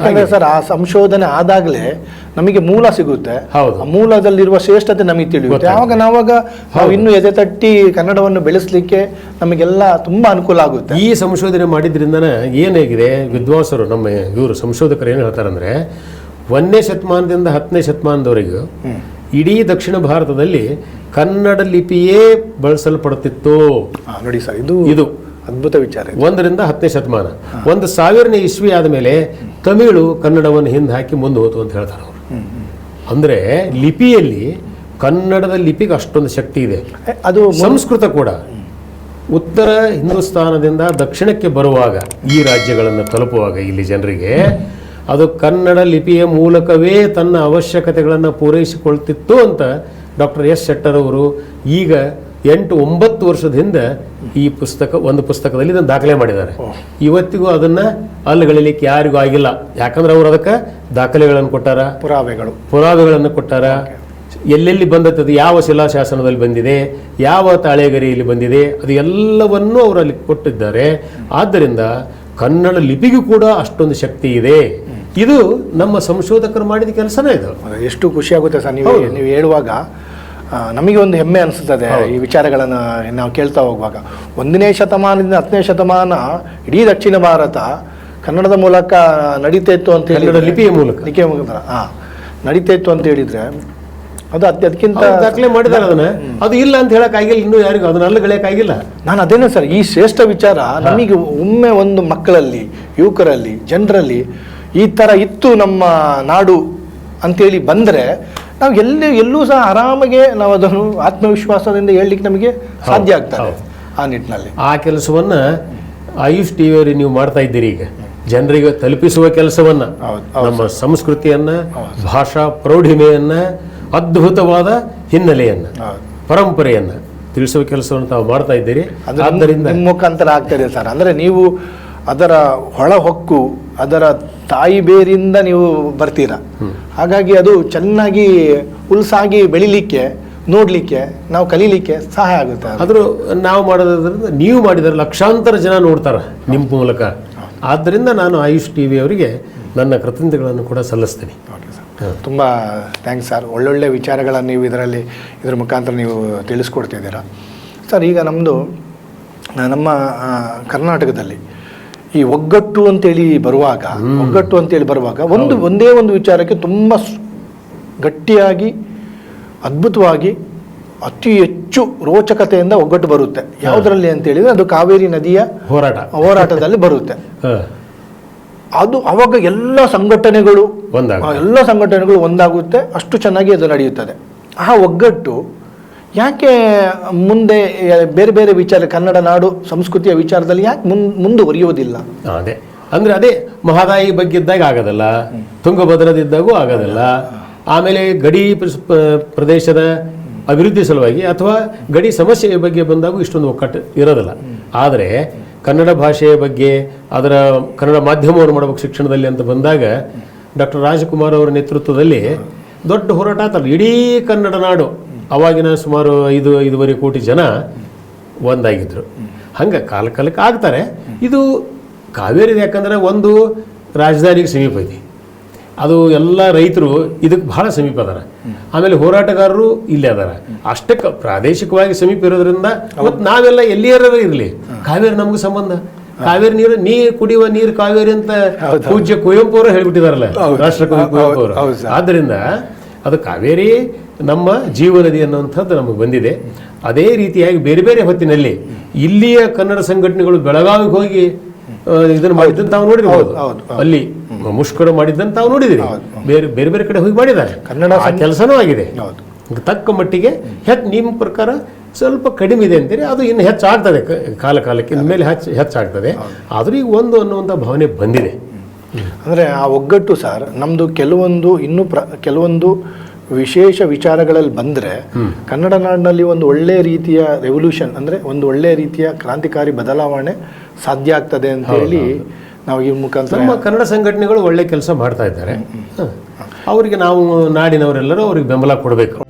ಯಾಕಂದ್ರೆ ಸರ್ ಆ ಸಂಶೋಧನೆ ಆದಾಗಲೇ ನಮಗೆ ಮೂಲ ಸಿಗುತ್ತೆ. ಹೌದು. ಮೂಲದಲ್ಲಿರುವ ಶ್ರೇಷ್ಠತೆ ನಮಗೆ ತಿಳಿಯುತ್ತೆ. ಆವಾಗ ನಾವಾಗ ನಾವು ಇನ್ನು ಎದೆ ತಟ್ಟಿ ಕನ್ನಡವನ್ನು ಬೆಳೆಸಲಿಕ್ಕೆ ನಮಗೆಲ್ಲ ತುಂಬಾ ಅನುಕೂಲ ಆಗುತ್ತೆ. ಈ ಸಂಶೋಧನೆ ಮಾಡಿದ್ರಿಂದನೇ ಏನಾಗಿದೆ ವಿದ್ವಾಂಸರು ನಮ್ಮ ಇವರು ಸಂಶೋಧಕರು ಏನು ಹೇಳ್ತಾರಂದ್ರೆ ಒಂದನೇ ಶತಮಾನದಿಂದ ಹತ್ತನೇ ಶತಮಾನದವರೆಗೂ ಇಡೀ ದಕ್ಷಿಣ ಭಾರತದಲ್ಲಿ ಕನ್ನಡ ಲಿಪಿಯೇ ಬಳಸಲ್ಪಡುತ್ತಿತ್ತು. ನೋಡಿ ಸರ್ ಇದು ಇದು ಅದ್ಭುತ ವಿಚಾರ. ಒಂದರಿಂದ ಹತ್ತನೇ ಶತಮಾನ. ಒಂದು ಸಾವಿರನೇ ಇಸ್ವಿ ಆದಮೇಲೆ ತಮಿಳು ಕನ್ನಡವನ್ನು ಹಿಂದೆ ಹಾಕಿ ಮುಂದೆ ಹೋತು ಅಂತ ಹೇಳ್ತಾರೆ ಅವರು. ಅಂದರೆ ಲಿಪಿಯಲ್ಲಿ ಕನ್ನಡದ ಲಿಪಿಗೆ ಅಷ್ಟೊಂದು ಶಕ್ತಿ ಇದೆ. ಅದು ಸಂಸ್ಕೃತ ಕೂಡ. ಉತ್ತರ ಹಿಂದೂಸ್ತಾನದಿಂದ ದಕ್ಷಿಣಕ್ಕೆ ಬರುವಾಗ ಈ ರಾಜ್ಯಗಳನ್ನು ತಲುಪುವಾಗ ಇಲ್ಲಿ ಜನರಿಗೆ ಅದು ಕನ್ನಡ ಲಿಪಿಯ ಮೂಲಕವೇ ತನ್ನ ಅವಶ್ಯಕತೆಗಳನ್ನು ಪೂರೈಸಿಕೊಳ್ತಿತ್ತು ಅಂತ ಡಾಕ್ಟರ್ ಎಸ್ ಶೆಟ್ಟರ್ ಅವರು ಈಗ ಎಂಟು ಒಂಬತ್ತು ವರ್ಷದ ಹಿಂದೆ ಈ ಪುಸ್ತಕ ಒಂದು ಪುಸ್ತಕದಲ್ಲಿ ಇದನ್ನು ದಾಖಲೆ ಮಾಡಿದ್ದಾರೆ. ಇವತ್ತಿಗೂ ಅದನ್ನ ಅಲ್ಲಗಳಿಲಿಕ್ಕೆ ಯಾರಿಗೂ ಆಗಿಲ್ಲ. ಯಾಕಂದ್ರೆ ಅವರು ಅದಕ್ಕೆ ದಾಖಲೆಗಳನ್ನು ಕೊಟ್ಟಾರ? ಪುರಾವೆಗಳು. ಪುರಾವೆಗಳನ್ನು ಕೊಟ್ಟಾರ? ಎಲ್ಲೆಲ್ಲಿ ಬಂದದ್ದು? ಯಾವ ಶಿಲಾಶಾಸನದಲ್ಲಿ ಬಂದಿದೆ? ಯಾವ ತಾಳೆಗರಿಯಲ್ಲಿ ಬಂದಿದೆ? ಅದು ಎಲ್ಲವನ್ನೂ ಅವರು ಅಲ್ಲಿ ಕೊಟ್ಟಿದ್ದಾರೆ. ಆದ್ದರಿಂದ ಕನ್ನಡ ಲಿಪಿಗೂ ಕೂಡ ಅಷ್ಟೊಂದು ಶಕ್ತಿ ಇದೆ. ಇದು ನಮ್ಮ ಸಂಶೋಧಕರು ಮಾಡಿದ ಕೆಲಸನೇ ಇದು. ಎಷ್ಟು ಖುಷಿ ಆಗುತ್ತೆ ಸರ್ ನೀವು ನೀವು ಹೇಳುವಾಗ ನಮಗೆ ಒಂದು ಹೆಮ್ಮೆ ಅನಿಸ್ತದೆ ಈ ವಿಚಾರಗಳನ್ನು ನಾವು ಕೇಳ್ತಾ ಹೋಗುವಾಗ. ಒಂದನೇ ಶತಮಾನದಿಂದ ಹತ್ತನೇ ಶತಮಾನ ಇಡೀ ದಕ್ಷಿಣ ಭಾರತ ಕನ್ನಡದ ಮೂಲಕ ನಡೀತಾ ಇತ್ತು ಅಂತ ಹೇಳಿ ಕನ್ನಡ ಲಿಪಿಯ ಮೂಲಕ. ಲಿಪಿಯ ಮೂಲಕ ಹಾಂ ನಡೀತಾ ಇತ್ತು ಅಂತ ಹೇಳಿದ್ರೆ ಅದು ಅತ್ಯ ಅದಕ್ಕಿಂತ ದಾಖಲೆ ಮಾಡಿದ್ದಾರೆ ಅದನ್ನ. ಅದು ಇಲ್ಲ ಅಂತ ಹೇಳಕ್ ಆಗಿಲ್ಲ ಇನ್ನೂ ಯಾರಿಗೂ ಅದನ್ನ ಅಲ್ಲಿ ಆಗಿಲ್ಲ. ನಾನು ಅದೇನೇ ಸರ್ ಈ ಶ್ರೇಷ್ಠ ವಿಚಾರ ನಮಗೆ ಒಮ್ಮೆ ಒಂದು ಮಕ್ಕಳಲ್ಲಿ ಯುವಕರಲ್ಲಿ ಜನರಲ್ಲಿ ಈ ಥರ ಇತ್ತು ನಮ್ಮ ನಾಡು ಅಂತೇಳಿ ಬಂದ್ರೆ ನಾವು ಎಲ್ಲಿ ಎಲ್ಲೂ ಸಹ ಆರಾಮಾಗೆ ನಾವು ಅದನ್ನು ಆತ್ಮವಿಶ್ವಾಸದಿಂದ ಹೇಳಲಿಕ್ಕೆ ನಮಗೆ ಸಾಧ್ಯ ಆಗ್ತದೆ ಆ ನಿಟ್ಟಿನಲ್ಲಿ. ಆ ಕೆಲಸವನ್ನ ಆಯುಷ್ ಟಿವಿಯವರು ನೀವು ಮಾಡ್ತಾ ಇದ್ದೀರಿ ಈಗ. ಜನರಿಗೆ ತಲುಪಿಸುವ ಕೆಲಸವನ್ನ ನಮ್ಮ ಸಂಸ್ಕೃತಿಯನ್ನ ಭಾಷಾ ಪ್ರೌಢಿಮೆಯನ್ನು ಅದ್ಭುತವಾದ ಹಿನ್ನೆಲೆಯನ್ನು ಪರಂಪರೆಯನ್ನು ತಿಳಿಸುವ ಕೆಲಸವನ್ನು ತಾವು ಮಾಡ್ತಾ ಇದ್ದೀರಿ. ಅದು ನಿಮ್ಮ- ಆದ್ದರಿಂದ ನಿಮ್ಮ ಮುಖಾಂತರ ಆಗ್ತದೆ ಸರ್. ಅಂದ್ರೆ ನೀವು ಅದರ ಹೊಳ ಹೊಕ್ಕು ಅದರ ತಾಯಿ ಬೇರಿಂದ ನೀವು ಬರ್ತೀರಾ? ಹಾಗಾಗಿ ಅದು ಚೆನ್ನಾಗಿ ಉಲ್ಸಾಗಿ ಬೆಳಿಲಿಕ್ಕೆ ನೋಡ್ಲಿಕ್ಕೆ ನಾವು ಕಲೀಲಿಕ್ಕೆ ಸಹಾಯ ಆಗುತ್ತೆ. ಆದರೂ ನಾವು ಮಾಡೋದ್ರಿಂದ ನೀವು ಮಾಡಿದರೆ ಲಕ್ಷಾಂತರ ಜನ ನೋಡ್ತಾರೆ ನಿಮ್ಮ ಮೂಲಕ. ಆದ್ದರಿಂದ ನಾನು ಆಯುಷ್ ಟಿವಿ ಅವರಿಗೆ ನನ್ನ ಕೃತಜ್ಞತೆಗಳನ್ನು ಕೂಡ ಸಲ್ಲಿಸ್ತೀನಿ. ತುಂಬ ಥ್ಯಾಂಕ್ಸ್ ಸರ್. ಒಳ್ಳೊಳ್ಳೆ ವಿಚಾರಗಳನ್ನು ನೀವು ಇದರಲ್ಲಿ ಇದ್ರ ಮುಖಾಂತರ ನೀವು ತಿಳಿಸ್ಕೊಡ್ತಿದ್ದೀರಾ. ಸರ್ ಈಗ ನಮ್ಮದು ನಮ್ಮ ಕರ್ನಾಟಕದಲ್ಲಿ ಈ ಒಗ್ಗಟ್ಟು ಅಂತೇಳಿ ಬರುವಾಗ ಒಗ್ಗಟ್ಟು ಅಂತೇಳಿ ಬರುವಾಗ ಒಂದು ಒಂದೇ ಒಂದು ವಿಚಾರಕ್ಕೆ ತುಂಬ ಗಟ್ಟಿಯಾಗಿ ಅದ್ಭುತವಾಗಿ ಅತಿ ಹೆಚ್ಚು ರೋಚಕತೆಯಿಂದ ಒಗ್ಗಟ್ಟು ಬರುತ್ತೆ. ಯಾವುದರಲ್ಲಿ ಅಂತ ಹೇಳಿದ್ರೆ ಅದು ಕಾವೇರಿ ನದಿಯ ಹೋರಾಟ. ಹೋರಾಟದಲ್ಲಿ ಬರುತ್ತೆ. ಅದು ಅವಾಗ ಎಲ್ಲ ಸಂಘಟನೆಗಳು ಎಲ್ಲ ಸಂಘಟನೆಗಳು ಒಂದಾಗುತ್ತೆ ಅಷ್ಟು ಚೆನ್ನಾಗಿ ಅದು ನಡೆಯುತ್ತದೆ. ಆ ಒಗ್ಗಟ್ಟು ಯಾಕೆ ಮುಂದೆ ಬೇರೆ ಬೇರೆ ವಿಚಾರ, ಕನ್ನಡ ನಾಡು, ಸಂಸ್ಕೃತಿಯ ವಿಚಾರದಲ್ಲಿ ಯಾಕೆ ಮುನ್ ಮುಂದುವರಿಯೋದಿಲ್ಲ ಅದೇ. ಅಂದ್ರೆ ಅದೇ, ಮಹದಾಯಿ ಬಗ್ಗೆ ಇದ್ದಾಗ ಆಗೋದಲ್ಲ, ತುಂಗಭದ್ರದಿದ್ದಾಗೂ ಆಗೋದಲ್ಲ, ಆಮೇಲೆ ಗಡಿ ಪ್ರ- ಪ್ರದೇಶದ ಅಭಿವೃದ್ಧಿ ಸಲುವಾಗಿ ಅಥವಾ ಗಡಿ ಸಮಸ್ಯೆಯ ಬಗ್ಗೆ ಬಂದಾಗೂ ಇಷ್ಟೊಂದು ಒಕ್ಕಟ್ಟು ಇರೋದಿಲ್ಲ. ಆದರೆ, ಕನ್ನಡ ಭಾಷೆಯ ಬಗ್ಗೆ, ಅದರ ಕನ್ನಡ ಮಾಧ್ಯಮವನ್ನು ಮಾಡಬೇಕು ಶಿಕ್ಷಣದಲ್ಲಿ ಅಂತ ಬಂದಾಗ, ಡಾಕ್ಟರ್ ರಾಜಕುಮಾರ್ ಅವರ ನೇತೃತ್ವದಲ್ಲಿ ದೊಡ್ಡ ಹೋರಾಟ ಇಡೀ ಕನ್ನಡ ನಾಡು ಅವಾಗಿನ ಸುಮಾರು ಐದು ಐದೂವರೆ ಕೋಟಿ ಜನ ಒಂದಾಗಿದ್ರು. ಹಂಗೆ ಕಾಲ ಕಾಲಕ್ಕೆ ಆಗ್ತಾರೆ. ಇದು ಕಾವೇರಿ ಯಾಕಂದ್ರೆ ಒಂದು ರಾಜಧಾನಿಗೆ ಸಮೀಪ ಐತಿ ಅದು ಎಲ್ಲ ರೈತರು ಇದಕ್ಕೆ ಭಾಳ ಸಮೀಪ ಅದಾರ. ಆಮೇಲೆ ಹೋರಾಟಗಾರರು ಇಲ್ಲೇ ಅದಾರ. ಅಷ್ಟಕ್ಕೆ ಪ್ರಾದೇಶಿಕವಾಗಿ ಸಮೀಪ ಇರೋದ್ರಿಂದ ಮತ್ತು ನಾವೆಲ್ಲ ಎಲ್ಲಿಯಾರ ಇರಲಿ. ಕಾವೇರಿ ನಮಗೆ ಸಂಬಂಧ. ಕಾವೇರಿ ನೀರು ನೀರು ಕುಡಿಯುವ ನೀರು ಕಾವೇರಿ ಅಂತ ಪೂಜ್ಯ ಕುವೆಂಪು ಅವರು ಹೇಳ್ಬಿಟ್ಟಿದಾರಲ್ಲ ರಾಷ್ಟ್ರಕವಿ ಕುವೆಂಪು ಅವರು. ಆದ್ದರಿಂದ ಅದು ಕಾವೇರಿ ನಮ್ಮ ಜೀವನದಿ ಅನ್ನುವಂಥದ್ದು ನಮಗೆ ಬಂದಿದೆ. ಅದೇ ರೀತಿಯಾಗಿ ಬೇರೆ ಬೇರೆ ಹೊತ್ತಿನಲ್ಲಿ ಇಲ್ಲಿಯ ಕನ್ನಡ ಸಂಘಟನೆಗಳು ಬೆಳಗಾವಿಗೆ ಹೋಗಿ ಇದನ್ನು ಮಾಡಿದ್ದಂತ ತಾವು ನೋಡಿರ್ಬೋದು. ಅಲ್ಲಿ ಮುಷ್ಕರ ಮಾಡಿದ್ದಂತ ತಾವು ನೋಡಿದಿರಿ. ಬೇರೆ ಬೇರೆ ಬೇರೆ ಕಡೆ ಹೋಗಿ ಮಾಡಿದ್ದಾರೆ. ಕನ್ನಡ ಆ ಕೆಲಸನೂ ಆಗಿದೆ. ತಕ್ಕ ಮಟ್ಟಿಗೆ ಹೆಚ್ಚು ನಿಮ್ಮ ಪ್ರಕಾರ ಸ್ವಲ್ಪ ಕಡಿಮೆ ಇದೆ ಅಂತೀರಿ ಅದು ಇನ್ನು ಹೆಚ್ಚಾಗ್ತದೆ ಕಾಲ ಕಾಲಕ್ಕೆ ಇನ್ಮೇಲೆ ಹೆಚ್ಚು ಹೆಚ್ಚಾಗ್ತದೆ ಆದರೂ ಈಗ ಒಂದು ಅನ್ನುವಂಥ ಭಾವನೆ ಬಂದಿದೆ. ಅಂದರೆ ಆ ಒಗ್ಗಟ್ಟು ಸರ್ ನಮ್ಮದು ಕೆಲವೊಂದು ಇನ್ನೂ ಪ್ರ ಕೆಲವೊಂದು ವಿಶೇಷ ವಿಚಾರಗಳಲ್ಲಿ ಬಂದರೆ ಕನ್ನಡ ನಾಡಿನಲ್ಲಿ ಒಂದು ಒಳ್ಳೆ ರೀತಿಯ ರೆವಲ್ಯೂಷನ್ ಅಂದರೆ ಒಂದು ಒಳ್ಳೆ ರೀತಿಯ ಕ್ರಾಂತಿಕಾರಿ ಬದಲಾವಣೆ ಸಾಧ್ಯ ಆಗ್ತದೆ ಅಂತ ಹೇಳಿ ನಾವು ಈ ಮುಖಾಂತರ ನಮ್ಮ ಕನ್ನಡ ಸಂಘಟನೆಗಳು ಒಳ್ಳೆ ಕೆಲಸ ಮಾಡ್ತಾ ಇದ್ದಾರೆ. ಅವರಿಗೆ ನಾವು ನಾಡಿನವರೆಲ್ಲರೂ ಅವ್ರಿಗೆ ಬೆಂಬಲ ಕೊಡಬೇಕು.